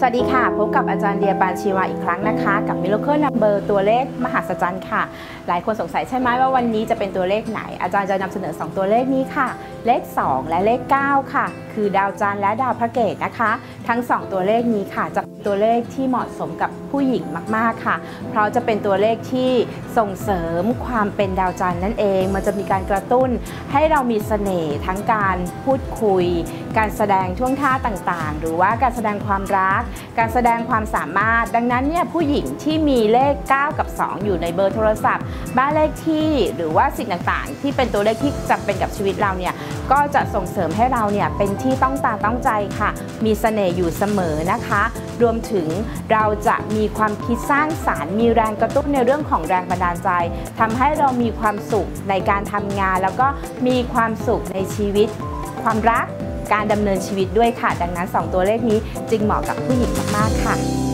สวัสดีค่ะ พบกับอาจารย์เดียปานชีวาอีกครั้งนะคะ กับ Miracle Number ตัวเลขมหาศจรรย์ค่ะ หลายคนสงสัยใช่ไหมว่าวันนี้จะเป็นตัวเลขไหน อาจารย์จะนำเสนอ 2 ตัวเลขนี้ค่ะ เลข 2 และเลข 9 ค่ะ คือดาวจันทร์และดาวพระเกตนะคะ ทั้ง 2 ตัวเลขนี้ค่ะจะเป็นตัวเลขที่เหมาะสมกับผู้หญิงมาก ๆ ค่ะ เพราะจะเป็นตัวเลขที่ส่งเสริมความเป็นดาวจันทร์นั่นเอง มันจะมีการกระตุ้นให้เรามีเสน่ห์ทั้งการพูดคุย การแสดงท่วงท่าต่างๆ หรือว่าการแสดงความรัก การแสดงความสามารถ ดังนั้นเนี่ยผู้หญิงที่มีเลข 9 กับ 2 อยู่ในเบอร์โทรศัพท์ บ้านเลขที่หรือว่าสิ่งต่างๆ ที่เป็นตัวเลขที่จำเป็นกับชีวิตเราเนี่ยก็จะส่งเสริมให้เราเนี่ยเป็นที่ต้องตาต้องใจค่ะ มีเสน่ห์อยู่เสมอนะคะ รวมถึงเราจะมีความคิดสร้างสารรค์ มีแรงกระตุ้นในเรื่องของแรงบันดาลใจทำให้เรามีความสุขในการทำงาน แล้วก็มีความสุขในชีวิต ความรักการดำเนินชีวิตด้วยค่ะ ดังนั้น 2 ตัวเลขนี้จึงเหมาะกับผู้หญิงมาก ๆ ค่ะ